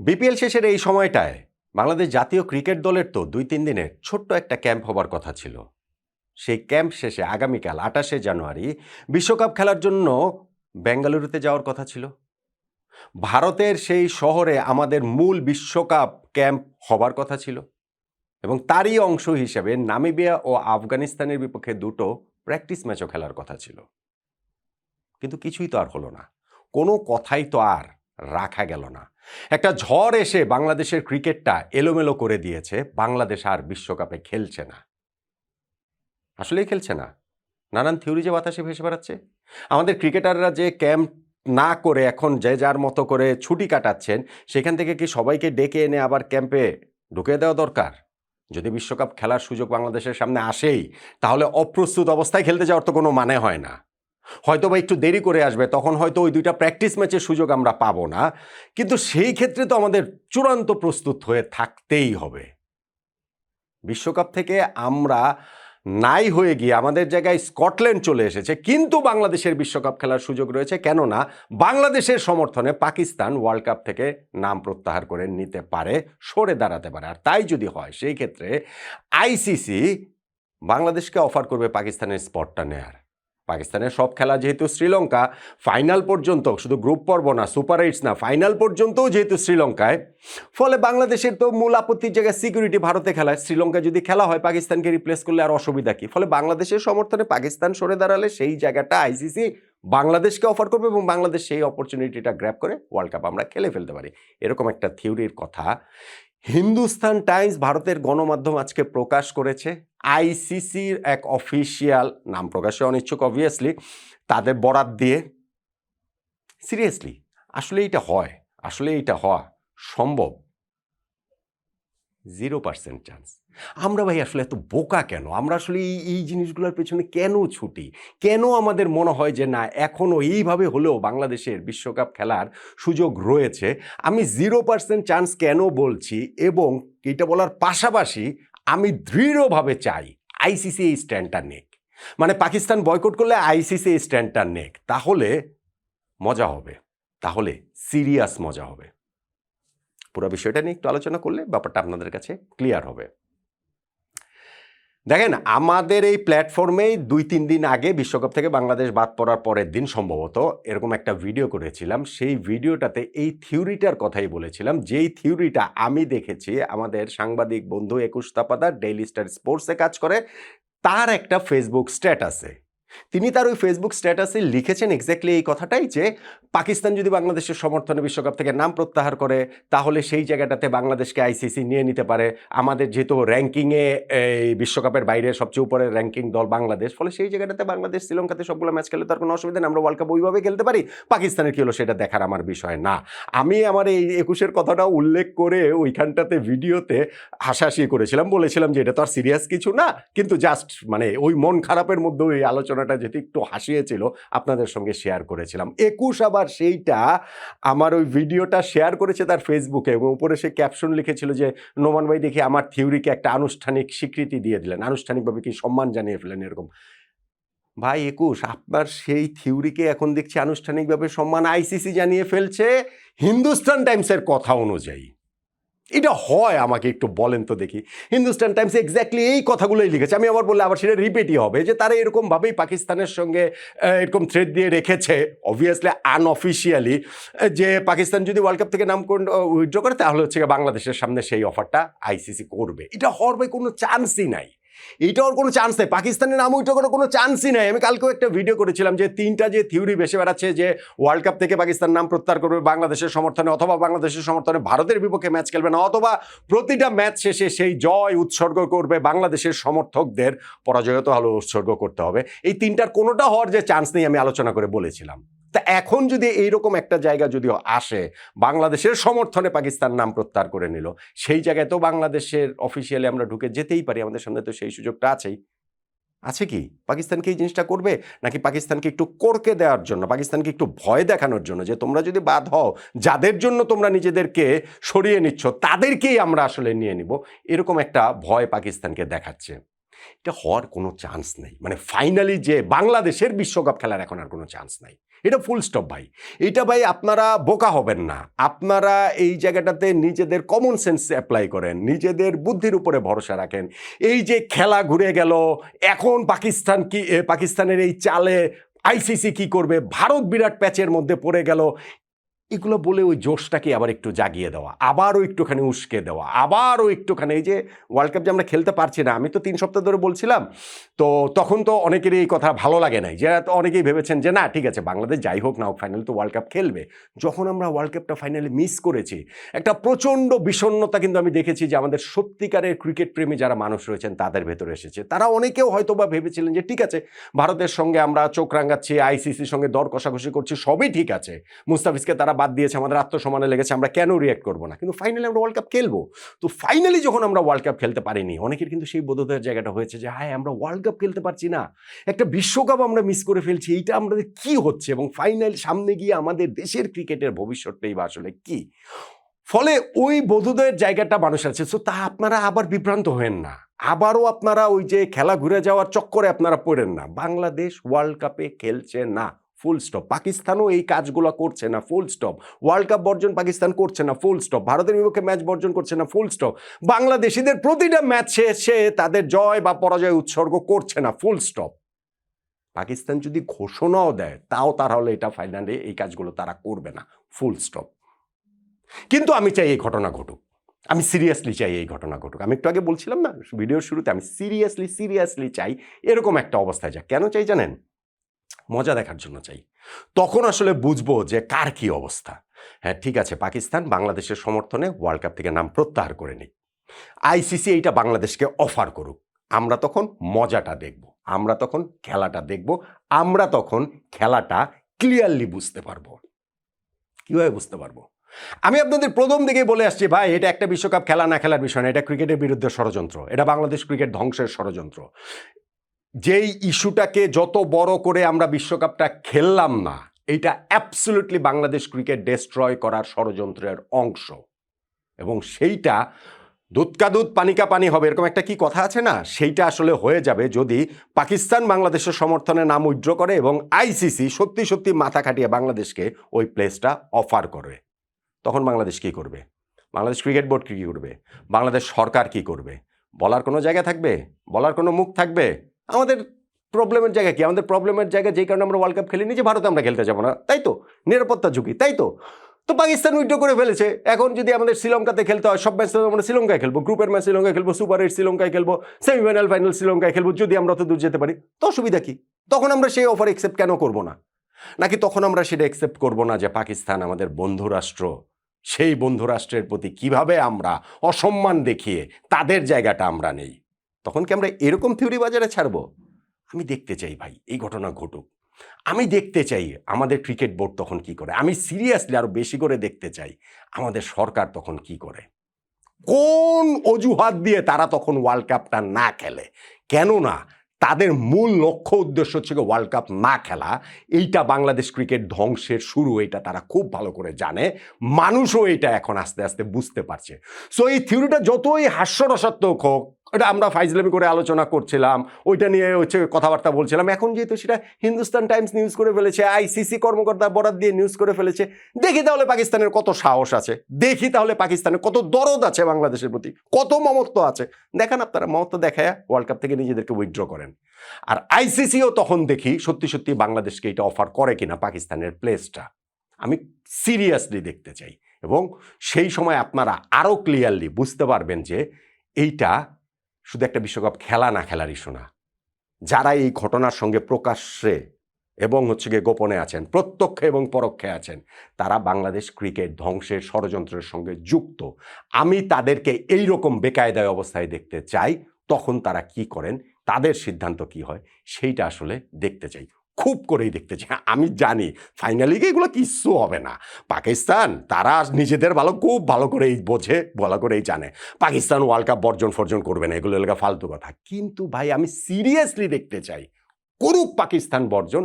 BPL শেষের এই সময়টায় বাংলাদেশ জাতীয় ক্রিকেট দলের তো দুই তিন দিনের ছোট্ট একটা ক্যাম্প হবার কথা ছিল। সেই ক্যাম্প শেষে আগামীকাল আঠাশে জানুয়ারি বিশ্বকাপ খেলার জন্য বেঙ্গালুরুতে যাওয়ার কথা ছিল। ভারতের সেই শহরে আমাদের মূল বিশ্বকাপ ক্যাম্প হবার কথা ছিল এবং তারই অংশ হিসেবে নামিবিয়া ও আফগানিস্তানের বিপক্ষে দুটো প্র্যাকটিস ম্যাচও খেলার কথা ছিল। কিন্তু কিছুই তো আর হলো না। কোনো কথাই তো আর রাখা গেল না। একটা ঝড় এসে বাংলাদেশের ক্রিকেটটা এলোমেলো করে দিয়েছে, বাংলাদেশ আর বিশ্বকাপে খেলছে না। আসলেই খেলছে না। নানান থিওরি যে বাতাসে ভেসে বেড়াচ্ছে। আমাদের ক্রিকেটাররা যে ক্যাম্প না করে এখন যে যার মতো করে ছুটি কাটাচ্ছেন, সেখান থেকে কি সবাইকে ডেকে এনে আবার ক্যাম্পে ঢুকে দেওয়া দরকার? যদি বিশ্বকাপ খেলার সুযোগ বাংলাদেশের সামনে আসেই, তাহলে অপ্রস্তুত অবস্থায় খেলতে যাওয়ার তো কোনো মানে হয় না। হয়তো বা একটু দেরি করে আসবে, তখন হয়তো ওই দুইটা প্র্যাকটিস ম্যাচের সুযোগ আমরা পাবো না। কিন্তু সেই ক্ষেত্রে তো আমাদের চূড়ান্ত প্রস্তুত হয়ে থাকতেই হবে। বিশ্বকাপ থেকে আমরা নাই হয়ে গিয়ে আমাদের জায়গায় স্কটল্যান্ড চলে এসেছে, কিন্তু বাংলাদেশের বিশ্বকাপ খেলার সুযোগ রয়েছে। কেননা বাংলাদেশের সমর্থনে পাকিস্তান ওয়ার্ল্ড কাপ থেকে নাম প্রত্যাহার করে নিতে পারে, সরে দাঁড়াতে পারে। আর তাই যদি হয়, সেই ক্ষেত্রে আইসিসি বাংলাদেশকে অফার করবে পাকিস্তানের স্পটটা নেয়ার। পাকিস্তানের সব খেলা যেহেতু শ্রীলঙ্কা ফাইনাল পর্যন্ত শুধু গ্রুপ পর্ব না সুপার এইটস না ফাইনাল পর্যন্তও যেহেতু শ্রীলঙ্কায়, ফলে বাংলাদেশের তো মূল আপত্তির জায়গায় সিকিউরিটি ভারতে খেলায়। শ্রীলঙ্কা যদি খেলা হয়, পাকিস্তানকে রিপ্লেস করলে আর অসুবিধা কি? ফলে বাংলাদেশের সমর্থনে পাকিস্তান সরে দাঁড়ালে সেই জায়গাটা আইসিসি বাংলাদেশকে অফার করবে এবং বাংলাদেশ সেই অপরচুনিটিটা গ্র্যাব করে ওয়ার্ল্ড কাপ আমরা খেলে ফেলতে পারি। এরকম একটা থিওরির কথা। হিন্দুস্তান টাইমস ভারতের গণমাধ্যম আজকে প্রকাশ করেছে। আইসিসির এক অফিসিয়াল নাম প্রকাশে অনিচ্ছুক অবভিয়াসলি তাদের বরাত দিয়ে সিরিয়াসলি আসলে এইটা হয়, আসলে এইটা হওয়া সম্ভব। জিরো পার্সেন্ট চান্স আমরা ভাই আসলে এত বোকা কেন? আমরা আসলে এই এই জিনিসগুলোর পেছনে কেন ছুটি? কেন আমাদের মনে হয় যে না এখনও এইভাবে হলেও বাংলাদেশের বিশ্বকাপ খেলার সুযোগ রয়েছে? আমি জিরো পার্সেন্ট চান্স কেন বলছি? এবং এটা বলার পাশাপাশি আমি দৃঢ়ভাবে চাই আইসিসি এই স্ট্যান্ডটা নেক। মানে পাকিস্তান বয়কট করলে আইসিসি এই স্ট্যান্ডটা নেক। তাহলে মজা হবে। তাহলে সিরিয়াস মজা হবে। পুরো বিষয়টা নিয়ে একটু আলোচনা করলে ব্যাপারটা আপনাদের কাছে ক্লিয়ার হবে। দেখেন, আমাদের এই প্ল্যাটফর্মেই দুই, তিন দিন আগে বিশ্বকাপ থেকে বাংলাদেশ বাদ পড়ার পরের দিন সম্ভবত এরকম একটা ভিডিও করেছিলাম। সেই ভিডিওটাতে এই থিওরিটার কথাই বলেছিলাম। যেই থিওরিটা আমি দেখেছি, আমাদের সাংবাদিক বন্ধু একুশ তাপাদার ডেইলি স্টার স্পোর্টসে কাজ করে, তার একটা ফেসবুক স্ট্যাটাসে। তিনি তার ওই ফেসবুক স্ট্যাটাসে লিখেছেন এক্স্যাক্টলি এই কথাটাই যে, পাকিস্তান যদি বাংলাদেশের সমর্থনে বিশ্বকাপ থেকে নাম প্রত্যাহার করে, তাহলে সেই জায়গাটাতে বাংলাদেশকে আইসিসি নিয়ে নিতে পারে। আমাদের যেহেতু র্যাঙ্কিংয়ে এই বিশ্বকাপের বাইরে সবচেয়ে উপরে র্যাঙ্কিং দল বাংলাদেশ, ফলে সেই জায়গাটাতে বাংলাদেশ, শ্রীলঙ্কাতে সবগুলো ম্যাচ খেলে তার কোনো অসুবিধা নেই। আমরা ওয়ার্ল্ড কাপ ওইভাবে খেলতে পারি। পাকিস্তানের কী হলো সেটা দেখার আমার বিষয় না। আমি আমার এই একুশের কথাটা উল্লেখ করে ওইখানটাতে ভিডিওতে হাসাহাসি করেছিলাম। বলেছিলাম যে, এটা তো আর সিরিয়াস কিছু না। কিন্তু জাস্ট মানে ওই মন খারাপের মধ্যে ওই আলোচনাটা যেহেতু একটু হাসিয়েছিল আপনাদের সঙ্গে শেয়ার করেছিলাম। একুশ আবার সেইটা আমার ওই ভিডিওটা শেয়ার করেছে তার ফেসবুকে এবং উপরে সে ক্যাপশন লিখেছিল যে, নোমান ভাই, দেখি আমার থিওরিকে একটা আনুষ্ঠানিক স্বীকৃতি দিয়ে দিলেন। আনুষ্ঠানিকভাবে কি সম্মান জানিয়ে ফেলেন? এরকম। ভাই, একুশ, আপনার সেই থিওরিকে এখন দেখছি আনুষ্ঠানিকভাবে সম্মান আইসিসি জানিয়ে ফেলছে। হিন্দুস্তান টাইমসের কথা অনুযায়ী। এটা হয় আমাকে একটু বলেন তো দেখি। হিন্দুস্তান টাইমস এক্স্যাক্টলি এই কথাগুলোই লিখেছে। আমি আবার বললে আবার সেটা রিপিটই হবে। যে তারা এরকমভাবেই পাকিস্তানের সঙ্গে এরকম থ্রেড দিয়ে রেখেছে অবভিয়াসলি আনঅফিসিয়ালি যে পাকিস্তান যদি ওয়ার্ল্ড কাপ থেকে নাম উইথড্র করে, তাহলে হচ্ছে বাংলাদেশের সামনে সেই অফারটা আইসিসি করবে। এটা হওয়ার কোনো চান্সই নাই। ওর কোনো চান্স নেই। পাকিস্তানের নাম উইথড্র করার কোনো চান্সই নাই। আমি কালকেও একটা ভিডিও করেছিলাম যে তিনটা যে থিওরি ভেসে বেড়াচ্ছে যে ওয়ার্ল্ড কাপ থেকে পাকিস্তান নাম প্রত্যাহার করবে বাংলাদেশের সমর্থনে অথবা বাংলাদেশের সমর্থনে ভারতের বিপক্ষে ম্যাচ খেলবে না, অথবা প্রতিটা ম্যাচ শেষে সেই জয় উৎসর্গ করবে বাংলাদেশের সমর্থকদের। পরাজয়ত হলো উৎসর্গ করতে হবে। এই তিনটার কোনোটা হওয়ার যে চান্স নেই আমি আলোচনা করে বলেছিলাম। তা এখন যদি এইরকম একটা জায়গা যদি আসে, বাংলাদেশের সমর্থনে পাকিস্তান নাম প্রত্যাহার করে নিল। সেই জায়গায় তো বাংলাদেশের অফিসিয়ালি আমরা ঢুকে যেতেই পারি, আমাদের সামনে তো সেই সুযোগটা আছেই। আছে কি? পাকিস্তানকে এই জিনিসটা করবে? নাকি পাকিস্তানকে একটু করকে দেওয়ার জন্য, পাকিস্তানকে একটু ভয় দেখানোর জন্য যে তোমরা যদি বাদ হও, যাদের জন্য তোমরা নিজেদেরকে সরিয়ে নিচ্ছ, তাদেরকেই আমরা আসলে নিয়ে নিব? এরকম একটা ভয় পাকিস্তানকে দেখাচ্ছে। এটা হওয়ার কোনো চান্স নেই। মানে ফাইনালি যে বাংলাদেশের বিশ্বকাপ খেলার এখন আর কোনো চান্স নাই। এটা ফুল স্টপ ভাই। এটা ভাই আপনারা বোকা হবেন না। আপনারা এই জায়গাটাতে নিজেদের কমন সেন্স অ্যাপ্লাই করেন, নিজেদের বুদ্ধির উপরে ভরসা রাখেন। এই যে খেলা ঘুরে গেল, এখন পাকিস্তান কি পাকিস্তানের এই চালে আইসিসি কি করবে? ভারত বিরাট প্যাচের মধ্যে পড়ে গেল। এগুলো বলে ওই জোশটাকে আবার একটু জাগিয়ে দেওয়া, আবারও একটুখানি উস্কে দেওয়া, আবারও একটুখানি এই যে ওয়ার্ল্ড কাপ যে আমরা খেলতে পারছি না, আমি তো তিন সপ্তাহ ধরে বলছিলাম, তো তখন তো অনেকেরই এই কথা ভালো লাগে নাই, যে তো অনেকেই ভেবেছেন যে না, ঠিক আছে, বাংলাদেশ যাই হোক না হোক ফাইনাল তো ওয়ার্ল্ড কাপ খেলবে। যখন আমরা ওয়ার্ল্ড কাপটা ফাইনালি মিস করেছি, একটা প্রচণ্ড বিষণ্ণতা কিন্তু আমি দেখেছি যে আমাদের সত্যিকারের ক্রিকেট প্রেমী যারা মানুষ রয়েছেন, তাদের ভেতরে এসেছে। তারা অনেকেও হয়তো বা ভেবেছিলেন যে ঠিক আছে, ভারতের সঙ্গে আমরা চোখ রাঙাচ্ছি আইসিসির সঙ্গে দর কষাকষি করছি, সবই ঠিক আছে। মুস্তাফিজকে তারা বাদ দিয়েছে, আমাদের আত্মসম্মানে লেগেছে, আমরা কেন রিয়াক্ট করব না? কিন্তু ফাইনালি আমরা ওয়ার্ল্ড কাপ খেলব। তো ফাইনালি যখন আমরা ওয়ার্ল্ড কাপ খেলতে পারিনি, অনেকের কিন্তু সেই বোধোদয়ের জায়গাটা হয়েছে যে হ্যাঁ আমরা ওয়ার্ল্ড কাপ খেলতে পারছি না। একটা বিশ্বকাপ আমরা মিস করে ফেলছি, এইটা আমাদের কি হচ্ছে? এবং ফাইনাল সামনে গিয়ে আমাদের দেশের ক্রিকেটের ভবিষ্যৎটাই বা আসলে কি? ফলে ওই বোধোদয়ের জায়গাটা মানুষ আছে। সো তা আপনারা আবার বিভ্রান্ত হয়েন না। আবারও আপনারা ওই যে খেলা ঘুরে যাওয়ার চক্করে আপনারা পড়েন না। বাংলাদেশ ওয়ার্ল্ড কাপে খেলছে না। ফুল স্টপ পাকিস্তানও এই কাজগুলো করছে না ফুল স্টপ ওয়ার্ল্ড কাপ বর্জন পাকিস্তান করছে না ফুল স্টপ ভারতের বিপক্ষে ম্যাচ বর্জন করছে না ফুল স্টপ বাংলাদেশিদের প্রতিটা ম্যাচ শেষে তাদের জয় বা পরাজয় উৎসর্গ করছে না ফুল স্টপ পাকিস্তান যদি ঘোষণাও দেয়, তাও তাহলে এটা ফাইনালে এই কাজগুলো তারা করবে না ফুল স্টপ কিন্তু আমি চাই এই ঘটনা ঘটুক। আমি সিরিয়াসলি চাই এই ঘটনা ঘটুক। আমি একটু আগে বলছিলাম না ভিডিওর শুরুতে আমি সিরিয়াসলি সিরিয়াসলি চাই এরকম একটা অবস্থায় যাক। কেন চাই জানেন? মজা দেখার জন্য চাই। তখন আসলে বুঝব যে কার কি অবস্থা। হ্যাঁ ঠিক আছে, পাকিস্তান বাংলাদেশের সমর্থনে ওয়ার্ল্ড কাপ থেকে নাম প্রত্যাহার করে নিক আইসিসি এইটা বাংলাদেশকে অফার করুক। আমরা তখন মজাটা দেখব। আমরা তখন খেলাটা দেখব। আমরা তখন খেলাটা ক্লিয়ারলি বুঝতে পারব। কীভাবে বুঝতে পারব? আমি আপনাদের প্রথম দিকেই বলে আসছি, ভাই, এটা একটা বিশ্বকাপ খেলা না খেলার বিষয় না, এটা ক্রিকেটের বিরুদ্ধে ষড়যন্ত্র। এটা বাংলাদেশ ক্রিকেট ধ্বংসের ষড়যন্ত্র। যেই ইস্যুটাকে যত বড় করে আমরা বিশ্বকাপটা খেললাম না, এইটা অ্যাবসলুটলি বাংলাদেশ ক্রিকেট ডেস্ট্রয় করার ষড়যন্ত্রের অংশ। এবং সেইটা দুধকা দুধ পানিকা পানি হবে, এরকম একটা কি কথা আছে না? সেইটা আসলে হয়ে যাবে যদি পাকিস্তান বাংলাদেশের সমর্থনে নাম উইথড্র করে এবং আইসিসি সত্যি সত্যি মাথা খাটিয়ে বাংলাদেশকে ওই প্লেসটা অফার করে। তখন বাংলাদেশ কি করবে? বাংলাদেশ ক্রিকেট বোর্ড কী করবে? বাংলাদেশ সরকার কি করবে? বলার কোনো জায়গা থাকবে? বলার কোনো মুখ থাকবে? আমাদের প্রবলেমের জায়গা কি? আমাদের প্রবলেমের জায়গা যেই কারণে আমরা ওয়ার্ল্ড কাপ খেলিনি যে ভারতে আমরা খেলতে যাব না। তাই তো? নিরাপত্তা ঝুঁকি, তাই তো? তো পাকিস্তান উইড্রো করে ফেলেছে। এখন যদি আমাদের শ্রীলঙ্কাতে খেলতে হয়, সব ম্যাচ আমরা শ্রীলঙ্কায় খেলব। গ্রুপের ম্যাচ শ্রীলঙ্কায় খেলব সুপার এইট শ্রীলঙ্কায় খেলব সেমিফাইনাল ফাইনাল শ্রীলঙ্কায় খেলব, যদি আমরা অত দূর যেতে পারি। তো অসুবিধা কি? তখন আমরা সেই অফার একসেপ্ট কেন করব না? নাকি তখন আমরা সেটা অ্যাকসেপ্ট করব না যে পাকিস্তান আমাদের বন্ধু রাষ্ট্র সেই বন্ধু রাষ্ট্রের প্রতি কীভাবে আমরা অসম্মান দেখিয়ে তাদের জায়গাটা আমরা নেই? তখন কি আমরা এরকম থিওরি বাজারে ছাড়বো? আমি দেখতে চাই ভাই, এই ঘটনা ঘটুক। আমি দেখতে চাই আমাদের ক্রিকেট বোর্ড তখন কি করে? আমি সিরিয়াসলি আরও বেশি করে দেখতে চাই আমাদের সরকার তখন কি করে? কোন অজুহাত দিয়ে তারা তখন ওয়ার্ল্ড কাপটা না খেলে? কেননা তাদের মূল লক্ষ্য উদ্দেশ্য হচ্ছে ওয়ার্ল্ড কাপ না খেলা। এইটা বাংলাদেশ ক্রিকেট ধ্বংসের শুরু, এটা তারা খুব ভালো করে জানে। মানুষও এটা এখন আস্তে আস্তে বুঝতে পারছে। সো এই থিওরিটা যতই হাস্যরসাত্মক হোক, এটা আমরা ফাইজলামি করে আলোচনা করছিলাম, ওইটা নিয়ে হচ্ছে কথাবার্তা বলছিলাম। এখন যেহেতু সেটা হিন্দুস্তান টাইমস নিউজ করে ফেলেছে আইসিসি কর্মকর্তা বরাদ দিয়ে নিউজ করে ফেলেছে, দেখি তাহলে পাকিস্তানের কত সাহস আছে। দেখি তাহলে পাকিস্তানের কত দরদ আছে বাংলাদেশের প্রতি, কত মমত্ব আছে। দেখান আপনারা মমত্ব দেখায় ওয়ার্ল্ড কাপ থেকে নিজেদেরকে উইথড্র করেন। আর আইসিসিও তখন দেখি সত্যি সত্যি বাংলাদেশকে এটা অফার করে কিনা পাকিস্তানের প্লেসটা আমি সিরিয়াসলি দেখতে চাই। এবং সেই সময় আপনারা আরও ক্লিয়ারলি বুঝতে পারবেন যে এইটা শুধু একটা বিশ্বকাপ খেলা না, খেলার ইস্যু না। যারা এই ঘটনার সঙ্গে প্রকাশ্যে এবং হচ্ছে গিয়ে গোপনে আছেন, প্রত্যক্ষে এবং পরোক্ষে আছেন, তারা বাংলাদেশ ক্রিকেট ধ্বংসের ষড়যন্ত্রের সঙ্গে যুক্ত। আমি তাদেরকে এই রকম বেকায়দায় অবস্থায় দেখতে চাই, তখন তারা কি করেন? তাদের সিদ্ধান্ত কি হয়, সেইটা আসলে দেখতে চাই। খুব করেই দেখতে চাই। আমি জানি, ফাইনালি এগুলো কিচ্ছু হবে না। পাকিস্তান, তারা নিজেদের ভালো, খুব ভালো করেই বোঝে, ভালো করেই জানে। পাকিস্তান ওয়ার্ল্ড কাপ বর্জন ফর্জন করবে না, এগুলো এলাকা ফালতু কথা। কিন্তু ভাই, আমি সিরিয়াসলি দেখতে চাই, করুক পাকিস্তান বর্জন,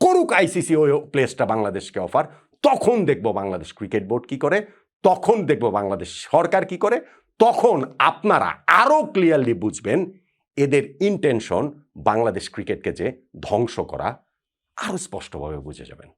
করুক আইসিসি ওই প্লেসটা বাংলাদেশকে অফার তখন দেখব বাংলাদেশ ক্রিকেট বোর্ড কি করে, তখন দেখব বাংলাদেশ সরকার কি করে, তখন আপনারা আরও ক্লিয়ারলি বুঝবেন এদের ইন্টেনশন বাংলাদেশ ক্রিকেটকে যে ধ্বংস করা আরও স্পষ্টভাবে বুঝে যাবেন।